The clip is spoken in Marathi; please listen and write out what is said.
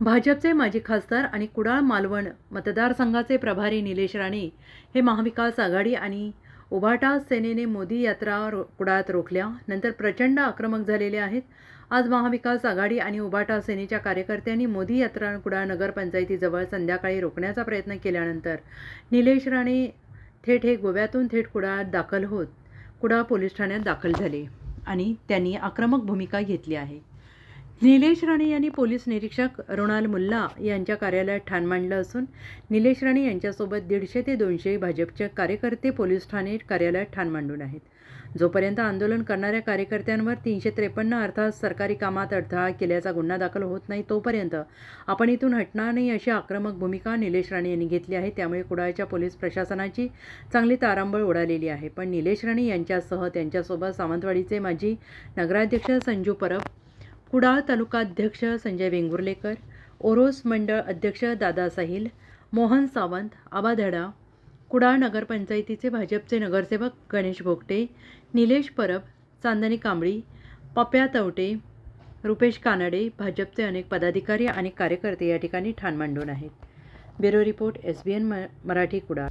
भाजपचे माजी खासदार आणि कुडाळ मालवण मतदारसंघाचे प्रभारी निलेश राणे हे महाविकास आघाडी आणि उभाटा सेनेने मोदी यात्रा रो कुडाळात रोखल्या. नंतर प्रचंड आक्रमक झालेले आहेत. आज महाविकास आघाडी आणि उभाटा सेनेच्या कार्यकर्त्यांनी मोदी यात्रा कुडाळ नगरपंचायतीजवळ संध्याकाळी रोखण्याचा प्रयत्न केल्यानंतर निलेश राणे थेट हे गोव्यातून थेट कुडाळात दाखल होत कुडाळ पोलीस ठाण्यात दाखल झाले आणि त्यांनी आक्रमक भूमिका घेतली आहे. निलेश राणे यांनी पोलीस निरीक्षक रोणाल मुल्ला यांच्या कार्यालयात ठाण मांडलं असून निलेश राणे यांच्यासोबत दीडशे ते दोनशे भाजपचे कार्यकर्ते पोलीस ठाणे कार्यालयात ठाण मांडून आहेत. जोपर्यंत आंदोलन करणाऱ्या कार्यकर्त्यांवर तीनशे त्रेपन्न अर्थात सरकारी कामात अडथळा केल्याचा गुन्हा दाखल होत नाही तोपर्यंत आपण इथून हटणार नाही अशी आक्रमक भूमिका निलेश राणे यांनी घेतली आहे. त्यामुळे कुडाळच्या पोलीस प्रशासनाची चांगली तारांबळ उडालेली आहे. पण निलेश राणे यांच्यासह त्यांच्यासोबत सावंतवाडीचे माजी नगराध्यक्ष संजू परब कुडाळ तालुका अध्यक्ष संजय वेंगुर्लेकर ओरोस मंडळ अध्यक्ष दादा साहिल मोहन सावंत आबाधडा कुडाळ नगरपंचायतीचे भाजपचे नगरसेवक गणेश भोगटे निलेश परब चांदणी कांबळी पप्या तवटे रुपेश कानडे भाजपचे अनेक पदाधिकारी आणि कार्यकर्ते या ठिकाणी ठाण मांडून आहेत. Bureau report S B N Marathi Kudal.